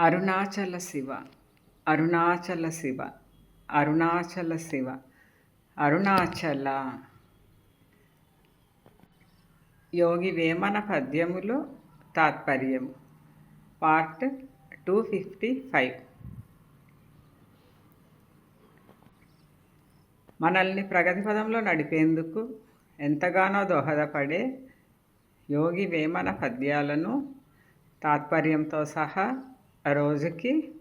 అరుణాచల శివ అరుణాచల శివ అరుణాచల శివ అరుణాచల. యోగి వేమన పద్యములు తాత్పర్యం. Part two fifty five. మనల్ని ప్రగతి పదంలో నడిపేందుకు ఎంతగానో దోహదపడే యోగి వేమన పద్యాలను తాత్పర్యంతో సహా రోజుకి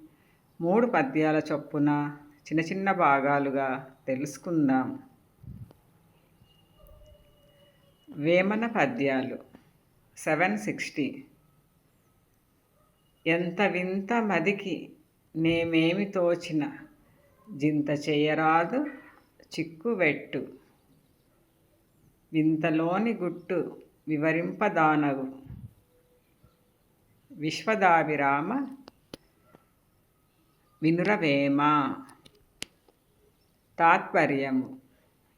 మూడు పద్యాల చొప్పున చిన్న చిన్న భాగాలుగా తెలుసుకుందాం. వేమన పద్యాలు సెవెన్ సిక్స్టీ. ఎంత వింత మదికి నేమేమి తోచిన జింత చేయరాదు చిక్కువెట్టు వింతలోని గుట్టు వివరింపదానవు విశ్వదావిరామ వినురవేమ తాత్పర్యము.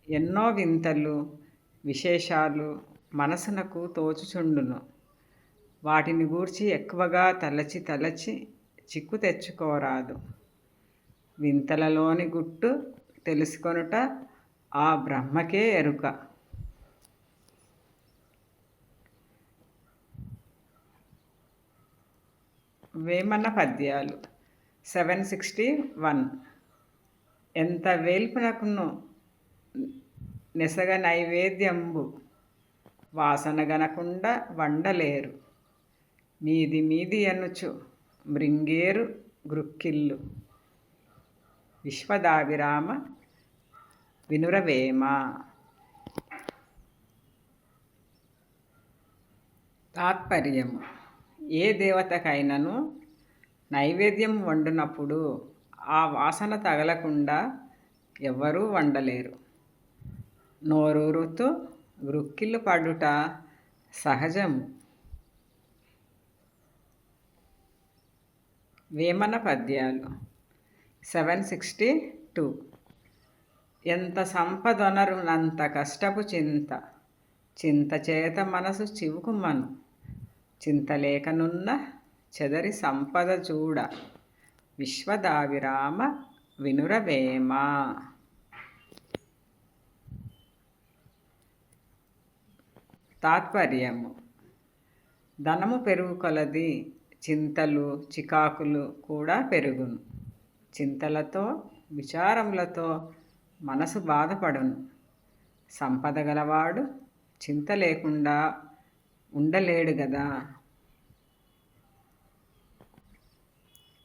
ఎన్నో వింతలు విశేషాలు మనసునకు తోచుచుండును. వాటిని గూర్చి ఎక్కువగా తలచి తలచి చిక్కు తెచ్చుకోరాదు. వింతలలోని గుట్టు తెలుసుకొనుట ఆ బ్రహ్మకే ఎరుక. వేమన పద్యాలు. Seven sixty one. ఎంత వేల్పునకును నెసగ నైవేద్యంబు. వాసన గనకుండా వండలేరు. మీది మీది అనుచు. మృంగేరు గృక్కిల్లు. విశ్వదావిరామ వినురవేమ. తాత్పర్యము. ఏ దేవతకైనను నైవేద్యం వండినప్పుడు ఆ వాసన తగలకుండా ఎవరూ వండలేరు. నోరూరుతూ వృక్కిళ్ళు పడుట సహజము వేమన పద్యాలు సెవెన్ సిక్స్టీ టూ. ఎంత సంపదొనరునంత కష్టపు చింత. చింత చేత మనసు చివుకుమను. చింతలేకనున్న చెదరి సంపద చూడ విశ్వదావిరామ వినురవేమ. తాత్పర్యము. ధనము పెరుగు కొలది చింతలు చికాకులు కూడా పెరుగును. చింతలతో విచారములతో మనసు బాధపడును. సంపద గలవాడు చింత లేకుండా ఉండలేడు కదా